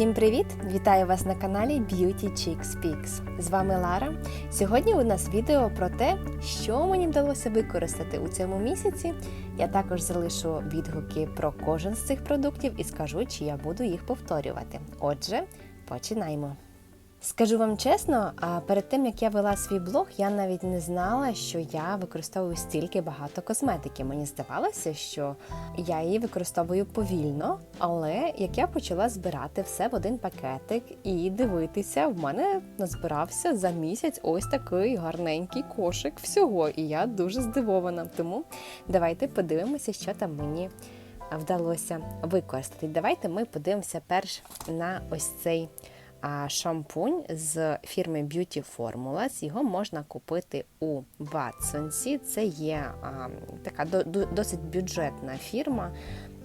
Всім привіт! Вітаю вас на каналі Beauty Chicks Speaks. З вами Лара. Сьогодні у нас відео про те, що мені вдалося використати у цьому місяці. Я також залишу відгуки про кожен з цих продуктів і скажу, чи я буду їх повторювати. Отже, починаємо. Скажу вам чесно, перед тим як я вела свій блог, я навіть не знала, що я використовую стільки багато косметики. Мені здавалося, що я її використовую повільно, але як я почала збирати все в один пакетик і дивитися, в мене назбирався за місяць ось такий гарненький кошик всього, і я дуже здивована. Тому давайте подивимося, що там мені вдалося використати. Давайте ми подивимося перш на ось цей шампунь з фірми Beauty Formulas. Його можна купити у Ватсонсі. Це є а, така до, до, досить бюджетна фірма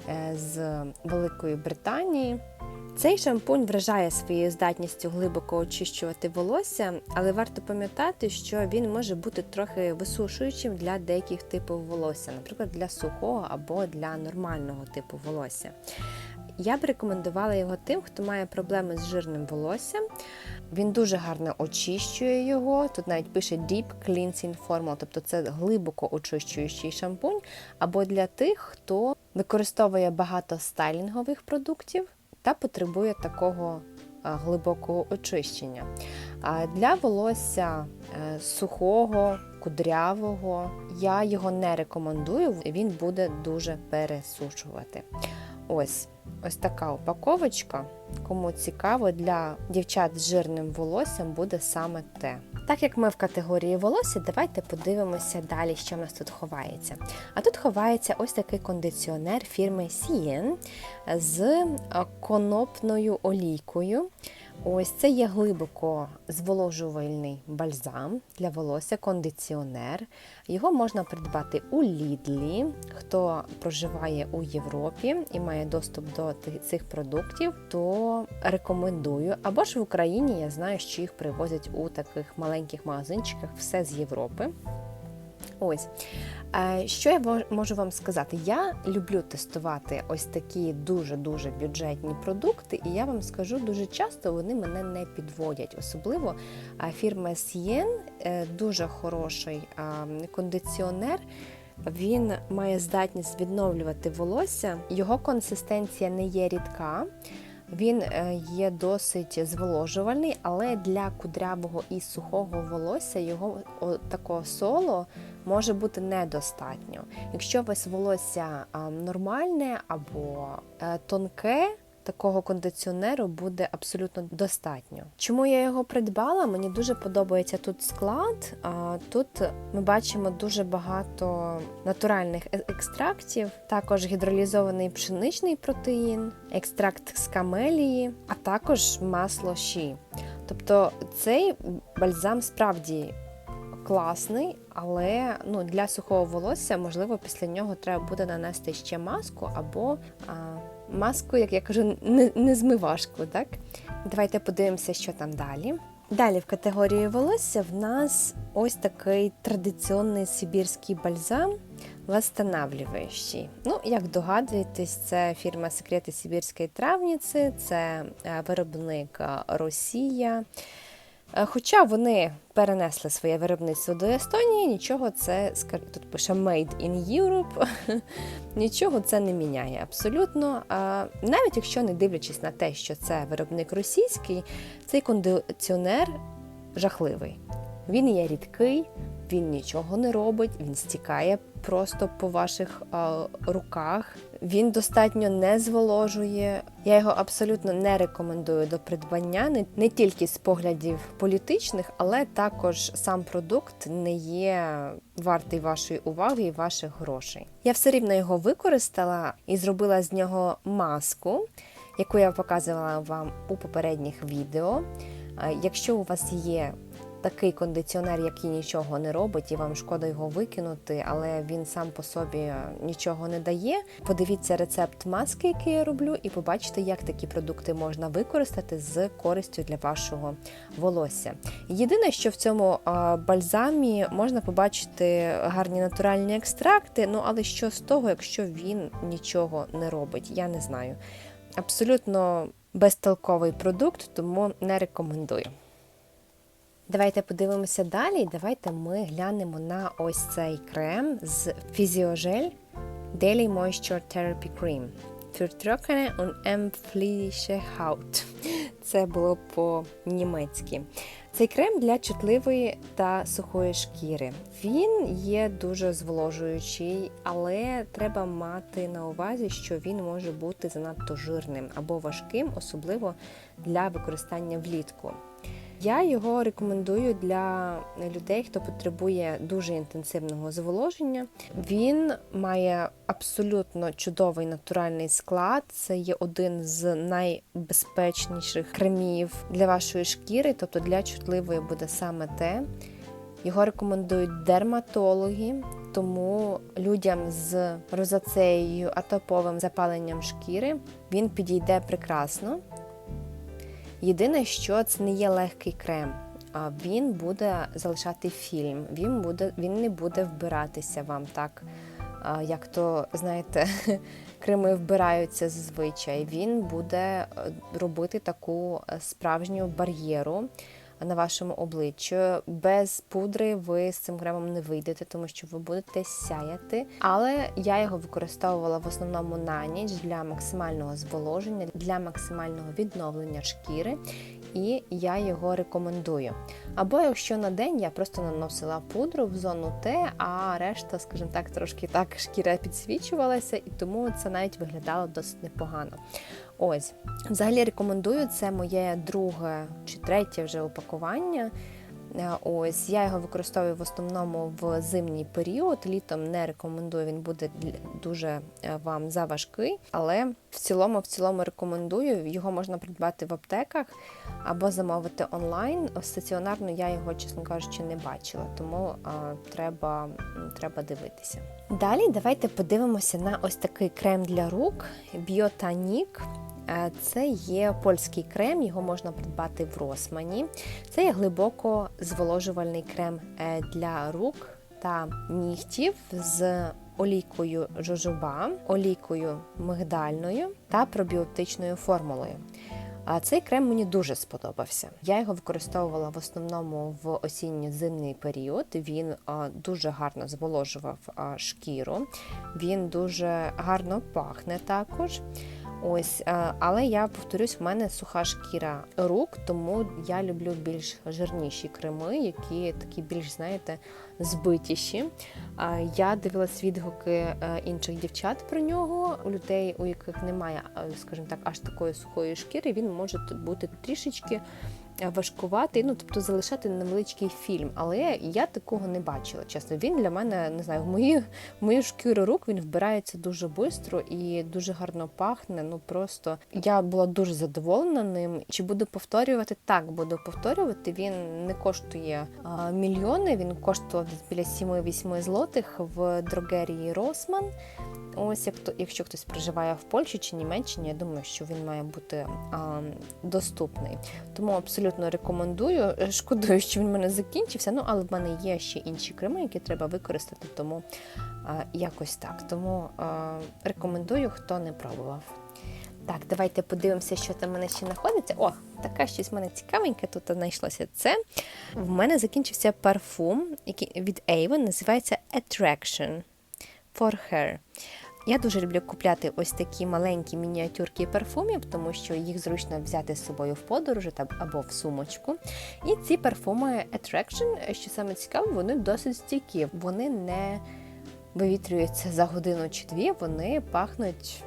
е, з Великої Британії. Цей шампунь вражає своєю здатністю глибоко очищувати волосся, але варто пам'ятати, що він може бути трохи висушуючим для деяких типів волосся, наприклад, для сухого або для нормального типу волосся. Я б рекомендувала його тим, хто має проблеми з жирним волоссям. Він дуже гарно очищує його. Тут навіть пише Deep Cleansing Formula, тобто це глибоко очищуючий шампунь. Або для тих, хто використовує багато стайлінгових продуктів та потребує такого глибокого очищення. Для волосся е, сухого, кудрявого я його не рекомендую, він буде дуже пересушувати. Ось ось така упаковочка. Кому цікаво, для дівчат з жирним волоссям буде саме те. Так як ми в категорії волосся, давайте подивимося далі, що в нас тут ховається. А тут ховається ось такий кондиціонер фірми Sien з конопною олійкою. Ось це є глибоко зволожувальний бальзам для волосся, кондиціонер. Його можна придбати у Лідлі. Хто проживає у Європі і має доступ до цих продуктів, то рекомендую. Або ж в Україні я знаю, що їх привозять у таких маленьких магазинчиках, все з Європи. Ось. Що я можу вам сказати? Я люблю тестувати ось такі дуже-дуже бюджетні продукти, і я вам скажу, дуже часто вони мене не підводять. Особливо фірма Sien дуже хороший кондиціонер. Він має здатність відновлювати волосся, його консистенція не є рідка. Він е, є досить зволожувальний, але для кудрявого і сухого волосся його такого соло може бути недостатньо. Якщо у вас волосся нормальне або е, тонке, Такого кондиціонеру буде абсолютно достатньо. Чому я його придбала? Мені дуже подобається тут склад. Тут ми бачимо дуже багато натуральних е, екстрактів, також гідролізований пшеничний протеїн, екстракт з камелії, а також масло ші. Тобто цей бальзам справді класний, але ну, для сухого волосся, можливо, після нього треба буде нанести ще маску або а, маску, як я кажу, не, не змивашку. Так? Давайте подивимося, що там далі. Далі в категорії волосся в нас ось такий традиційний сибірський бальзам восстанавливающий. Ну, як догадуєтесь, це фірма Секрети Сибірської травниці, це е, виробник е, Росія. Е, хоча вони перенесли своє виробництво до Естонії, нічого це тут пише Made in Europe, нічого це не міняє абсолютно. Навіть якщо не дивлячись на те, що це виробник російський, цей кондиціонер жахливий. Він є рідкий, він нічого не робить, він стікає просто по ваших а, руках. Він достатньо не зволожує. Я його абсолютно не рекомендую до придбання, не, не тільки з поглядів політичних, але також сам продукт не є вартий вашої уваги і ваших грошей. Я все рівно його використала і зробила з нього маску, яку я показувала вам у попередніх відео. Якщо у вас є такий кондиціонер, який нічого не робить, і вам шкода його викинути, але він сам по собі нічого не дає. Подивіться рецепт маски, який я роблю, і побачите, як такі продукти можна використати з користю для вашого волосся. Єдине, що в цьому бальзамі можна побачити гарні натуральні екстракти, ну але що з того, якщо він нічого не робить, я не знаю. Абсолютно безтолковий продукт, тому не рекомендую. Давайте подивимося далі. Давайте ми глянемо на ось цей крем з Physiogel Daily Moisture Therapy Cream. Für trockene und empfindliche Haut. Це було по-німецьки. Цей крем для чутливої та сухої шкіри. Він є дуже зволожуючий, але треба мати на увазі, що він може бути занадто жирним або важким, особливо для використання влітку. Я його рекомендую для людей, хто потребує дуже інтенсивного зволоження. Він має абсолютно чудовий натуральний склад. Це є один з найбезпечніших кремів для вашої шкіри, тобто для чутливої буде саме те. Його рекомендують дерматологи, тому людям з розацеєю, атоповим запаленням шкіри він підійде прекрасно. Єдине, що це не є легкий крем, він буде залишати фільм, він буде, він не буде вбиратися вам так, як то, знаєте, креми вбираються зазвичай. Він буде е, робити таку е, справжню бар'єру на вашому обличчю. Без пудри ви з цим кремом не вийдете, тому що ви будете сяяти. Але я його використовувала в основному на ніч для максимального зволоження, для максимального відновлення шкіри. І я його рекомендую. Або якщо на день я просто наносила пудру в зону Т, а решта, скажімо так, трошки так шкіра підсвічувалася, і тому це навіть виглядало досить непогано. Ось, взагалі рекомендую це моє друге чи третє вже упакування. Е, ось я його використовую в основному в зимній період. Літом не рекомендую, він буде дуже е, вам заважкий, але в цілому, в цілому рекомендую. Його можна придбати в аптеках або замовити онлайн. Стаціонарно я його, чесно кажучи, не бачила, тому а, треба, треба дивитися. Далі давайте подивимося на ось такий крем для рук Biotanik. Е, це є польський крем, його можна придбати в Росмані. Це є глибоко зволожувальний крем е, для рук та нігтів з олійкою жожоба, олійкою мигдальною та пробіотичною формулою. Цей крем мені дуже сподобався. Я його використовувала в основному в осінньо-зимний період. Він дуже гарно зволожував шкіру, він дуже гарно пахне також. Ось, е, але я повторюсь, в мене суха шкіра рук, тому я люблю більш жирніші креми, які такі більш, знаєте, збитіші. Я дивилась відгуки е, інших дівчат про нього, у людей, у яких немає, е, скажімо так, аж такої сухої шкіри, він може бути трішечки важкувати, ну тобто залишати невеличкий фільм. Але я такого не бачила. Чесно, він для мене не знаю, в мої мою шкіру рук він вбирається дуже швидко і дуже гарно пахне. Ну просто я була дуже задоволена ним. Чи буду повторювати? Так, буду повторювати. Він не коштує а, мільйони. Він коштував біля 7-8 злотих в дрогерії Росман. Ось як то, якщо хтось проживає в Польщі чи Німеччині, я думаю, що він має бути а, доступний. Тому абсолютно рекомендую. Шкодую, що він в мене закінчився. Ну, але в мене є ще інші креми, які треба використати, тому а, якось так. Тому а, рекомендую, хто не пробував. Так, давайте подивимося, що там в мене ще знаходиться. О, така щось в мене цікавеньке тут знайшлося. Це в мене закінчився парфум, який від Avon, називається Attraction for Hair. Я дуже люблю купляти ось такі маленькі мініатюрки парфумів, тому що їх зручно взяти з собою в подорожі або в сумочку. І ці парфуми Attraction, що саме цікаво, вони досить стійкі. Вони не вивітрюються за годину чи дві, вони пахнуть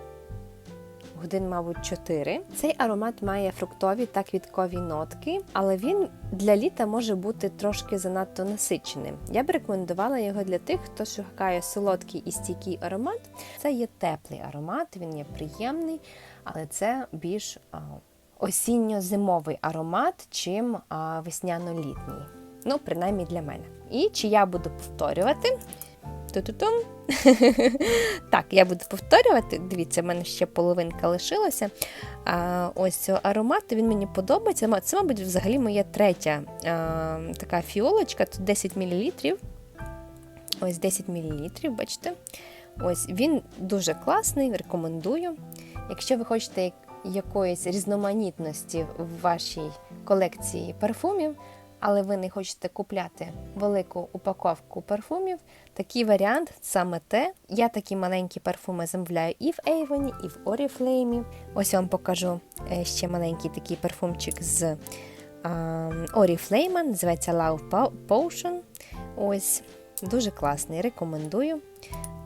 годин, мабуть, 4. Цей аромат має фруктові та квіткові нотки, але він для літа може бути трошки занадто насиченим. Я б рекомендувала його для тих, хто шукає солодкий і стійкий аромат. Це є теплий аромат, він є приємний, але це більш осінньо-зимовий аромат, чим весняно-літній. Ну, принаймні для мене. І чи я буду повторювати? Ту-ту-тум. Так, я буду повторювати. Дивіться, в мене ще половинка лишилася. А, Ось цього аромату, він мені подобається. Це, мабуть, взагалі моя третя а, така фіолочка, тут 10 мл. Ось 10 мл, бачите? Ось Він дуже класний, рекомендую. Якщо ви хочете якоїсь різноманітності в вашій колекції парфумів, але ви не хочете купляти велику упаковку парфумів, такий варіант саме те. Я такі маленькі парфуми замовляю і в Avon, і в Oriflame. Ось я вам покажу е, ще маленький такий парфумчик з ем, Oriflame, називається Love Potion. Ось, дуже класний, рекомендую.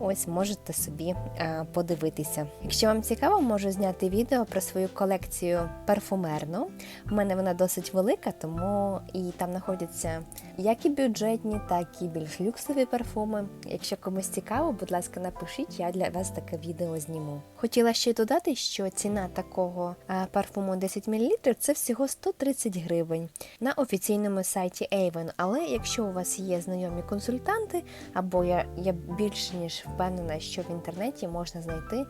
Ось можете собі е, подивитися. Якщо вам цікаво, можу зняти відео про свою колекцію парфумерну. У мене вона досить велика, тому і там знаходяться як і бюджетні, так і більш люксові парфуми. Якщо комусь цікаво, будь ласка, напишіть, я для вас таке відео зніму. Хотіла ще додати, що ціна такого е, парфуму 10 мл це всього 130 гривень на офіційному сайті Avon. Але якщо у вас є знайомі консультанти, або я, я більш ніж впевнена, що в інтернеті можна знайти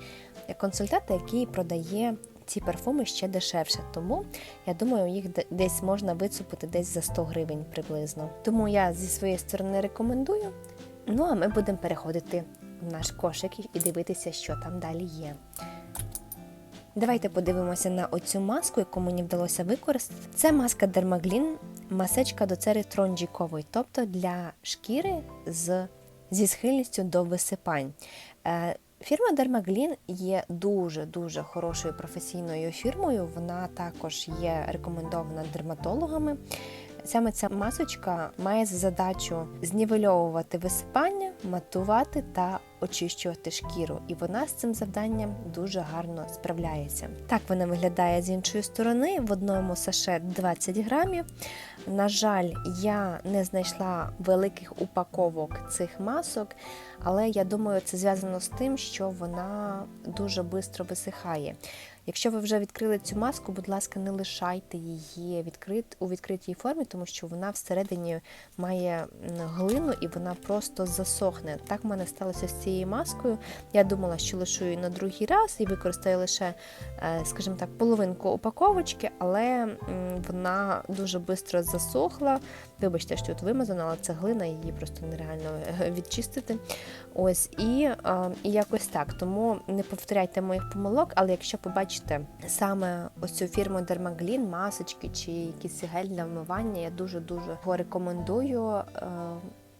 консультанта, який продає ці парфуми ще дешевше. Тому я думаю, їх десь можна вицупити десь за 100 гривень приблизно. Тому я зі своєї сторони рекомендую. Ну а ми будемо переходити в наш кошик і дивитися, що там далі є. Давайте подивимося на оцю маску, яку мені вдалося використати. Це маска Dermaglin, масечка до цери тронджікової, тобто для шкіри з, зі схильністю до висипань. Е, Фірма Дермаглін є дуже-дуже хорошою професійною фірмою. Вона також є рекомендована дерматологами. Саме ця масочка має за задачу знівельовувати висипання, матувати та очищувати шкіру, і вона з цим завданням дуже гарно справляється. Так вона виглядає з іншої сторони, в одному саше 20 грамів. На жаль, я не знайшла великих упаковок цих масок, але я думаю, це зв'язано з тим, що вона дуже швидко висихає. Якщо ви вже відкрили цю маску, будь ласка, не лишайте її відкрит, у відкритій формі, тому що вона всередині має глину і вона просто засохне. Так в мене сталося з цією маскою. Я думала, що лишу її на другий раз і використаю лише, е, скажімо так, половинку упаковочки, але вона дуже швидко засохла. Вибачте, що тут вимазана, але це глина, її просто нереально е, відчистити. Ось і, і якось так. Тому не повторяйте моїх помилок, але якщо побачите саме ось цю фірму Дермаглін, масочки чи якісь гель для вмивання, я дуже-дуже рекомендую.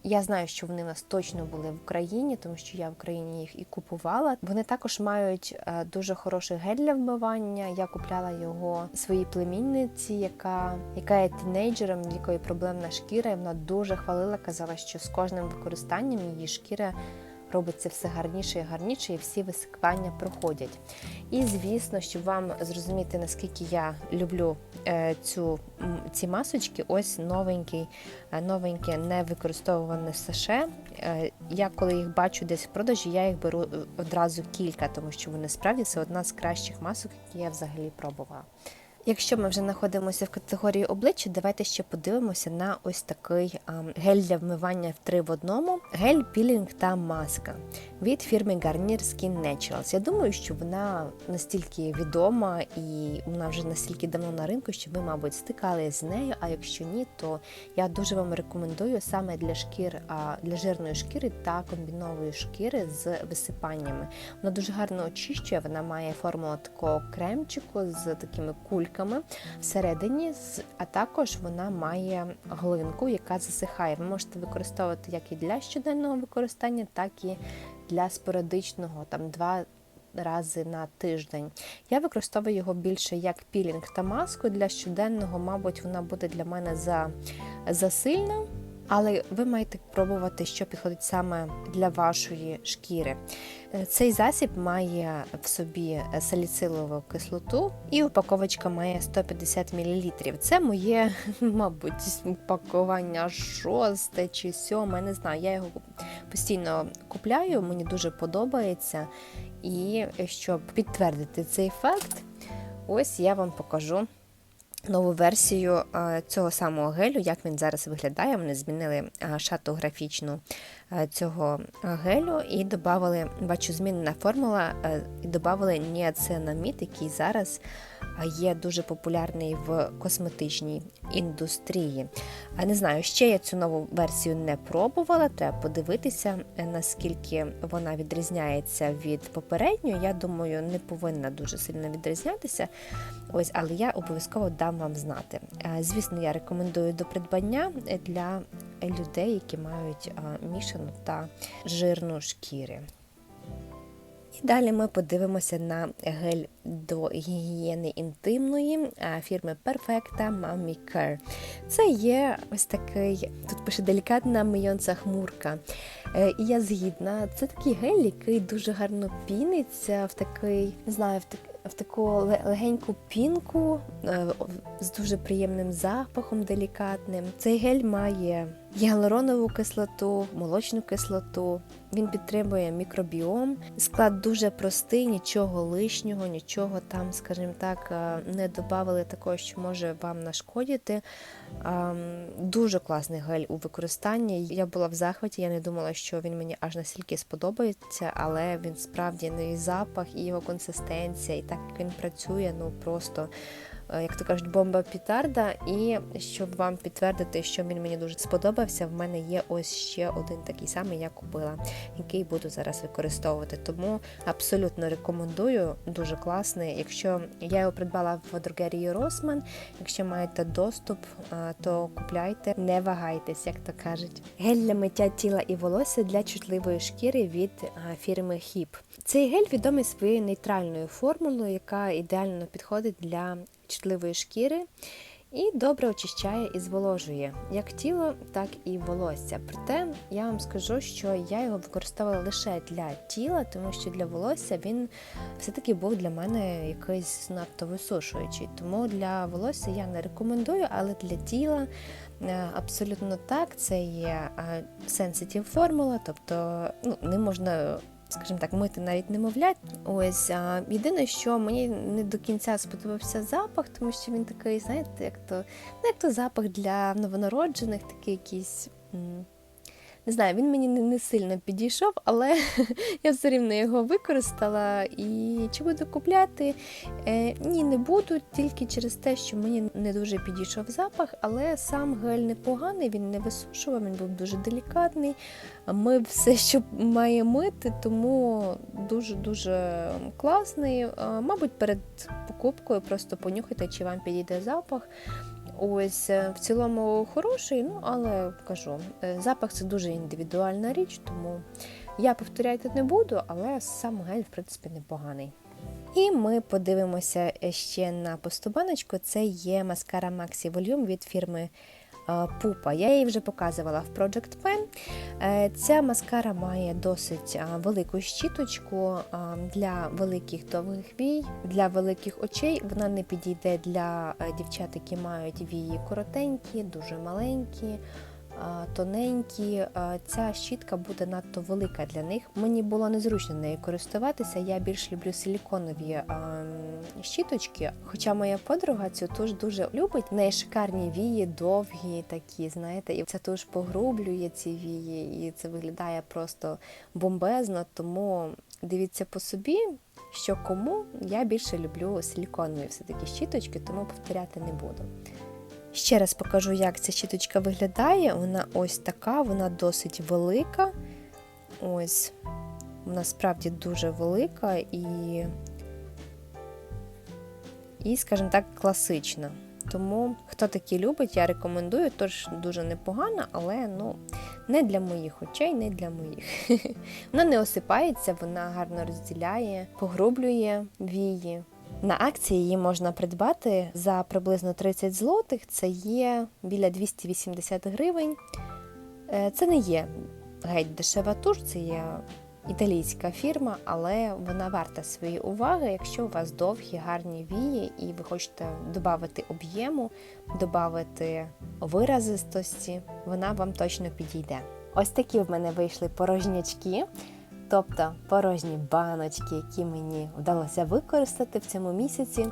Я знаю, що вони в нас точно були в Україні, тому що я в Україні їх і купувала. Вони також мають е, дуже хороший гель для вмивання. Я купляла його своїй племінниці, яка яка є тінейджером, в якої проблемна шкіра. і Вона дуже хвалила, казала, що з кожним використанням її шкіра робиться все гарніше і гарніше, і всі висикування проходять. І звісно, щоб вам зрозуміти, наскільки я люблю е, цю, ці масочки, ось новенький, е, новеньке невикористовуване саше. Е, я коли їх бачу десь в продажі, я їх беру одразу кілька, тому що вони справді це одна з кращих масок, які я взагалі пробувала. Якщо ми вже знаходимося в категорії обличчя, давайте ще подивимося на ось такий гель для вмивання в три в одному, гель, пілінг та маска від фірми Garnier Skin Naturals. Я думаю, що вона настільки відома і вона вже настільки давно на ринку, що ви, мабуть, стикалися з нею. А якщо ні, то я дуже вам рекомендую саме для шкір, для жирної шкіри та комбінової шкіри з висипаннями. Вона дуже гарно очищує, вона має форму такого кремчику з такими кульками кульками всередині, а також вона має глинку, яка засихає. Ви можете використовувати як і для щоденного використання, так і для спорадичного, там два рази на тиждень. Я використовую його більше як пілінг та маску. Для щоденного, мабуть, вона буде для мене за засильна. Але ви маєте пробувати, що підходить саме для вашої шкіри. Е, цей засіб має в собі саліцилову кислоту, і упаковочка має 150 мл. Це моє, мабуть, упакування шосте чи сьоме, не знаю. Я його постійно купляю, мені дуже подобається. І щоб підтвердити цей факт, ось я вам покажу нову версію е, цього самого гелю, як він зараз виглядає. Вони змінили е, шату графічну цього гелю і додали, бачу, змінена формула, е, і додали ніацинамід, який зараз е, є дуже популярний в косметичній індустрії. Не знаю, ще я цю нову версію не пробувала. Треба подивитися, е, наскільки вона відрізняється від попередньої. Я думаю, не повинна дуже сильно відрізнятися. Ось, але я обов'язково дам вам знати. Е, Звісно, я рекомендую до придбання для людей, які мають мішану та жирну шкіри. І далі ми подивимося на гель до гігієни інтимної фірми Perfecta Mami Care. Це є ось такий, тут пише делікатна мийонця хмурка. Е, І я згідна. Це такий гель, який дуже гарно піниться в такий, не знаю, в так. В таку легеньку пінку е, з дуже приємним запахом делікатним. Цей гель має гіалуронову кислоту, молочну кислоту. Він підтримує мікробіом. Склад дуже простий, нічого лишнього, нічого там, скажімо так, е, не додавали такого, що може вам нашкодити. Дуже класний гель у використанні. Я була в захваті, я не думала, що він мені аж настільки сподобається, але він справді і запах, і його консистенція, і так як він працює, ну просто. Е, Як то кажуть, бомба пітарда. І щоб вам підтвердити, що він мені дуже сподобався, в мене є ось ще один такий самий, я купила, який буду зараз використовувати. Тому абсолютно рекомендую, дуже класний. Якщо я його придбала в дрогерії Росман, якщо маєте доступ, то купляйте, не вагайтесь, як то кажуть. Гель для миття тіла і волосся для чутливої шкіри від фірми HIP. Цей гель відомий своєю нейтральною формулою, яка ідеально підходить для чутливої шкіри. І добре очищає і зволожує як тіло, так і волосся. Проте я вам скажу, що я його використовувала лише для тіла, тому що для волосся він все-таки був для мене якийсь надто висушуючий. Тому для волосся я не рекомендую, але для тіла е, абсолютно так. Це є sensitive формула, тобто ну, не можна. Скажімо так, мити навіть немовлять. Ось а, єдине, що мені не до кінця сподобався запах, тому що він такий, знаєте, як то, ну, як то запах для новонароджених, такий якийсь. Не знаю, він мені не, сильно підійшов, але я все рівно його використала. І чи буду купляти? Е, ні, не буду, тільки через те, що мені не дуже підійшов запах, але сам гель непоганий, він не висушував, він був дуже делікатний. Ми все, що має мити, тому дуже-дуже класний. Е, Мабуть, перед покупкою просто понюхайте, чи вам підійде запах. Ось е, в цілому хороший, ну але кажу, е, запах це дуже індивідуальна річ, тому я повторяти не буду, але сам гель, в принципі, непоганий. І ми подивимося ще на постубаночку. Це є маскара Maxi Volume від фірми Пупа. Я її вже показувала в Project Pen. Е, Ця маскара має досить велику щіточку для великих довгих вій, для великих очей. Вона не підійде для е, дівчат, які мають вії коротенькі, дуже маленькі. Тоненькі, ця щітка буде надто велика для них. Мені було незручно нею користуватися. Я більш люблю силіконові щіточки. Хоча моя подруга цю туш дуже любить. В неї шикарні вії, довгі такі, знаєте, і ця туш погрублює ці вії, і це виглядає просто бомбезно. Тому дивіться по собі, що кому я більше люблю силіконові все-таки щіточки, тому повторяти не буду. Ще раз покажу, як ця щіточка виглядає. Вона ось така, вона досить велика. Ось, вона справді дуже велика і, і скажімо так, класична. Тому, хто такі любить, я рекомендую, тож дуже непогана, але ну, не для моїх очей, не для моїх. Вона не осипається, вона гарно розділяє, погрублює вії. На акції її можна придбати за приблизно 30 злотих, це є біля 280 гривень. Е, Це не є геть дешева туш, це є італійська фірма, але вона варта своєї уваги, якщо у вас довгі, гарні вії, і ви хочете додати об'єму, додати виразистості, вона вам точно підійде. Ось такі в мене вийшли порожнячки. Тобто порожні баночки, які мені вдалося використати в цьому місяці.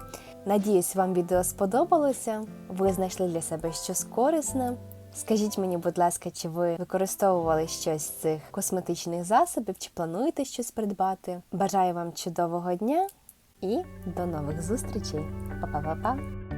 Надіюсь, вам відео сподобалося. Ви знайшли для себе щось корисне. Скажіть мені, будь ласка, чи ви використовували щось з цих косметичних засобів, чи плануєте щось придбати? Бажаю вам чудового дня і до нових зустрічей! Па-па-па-па!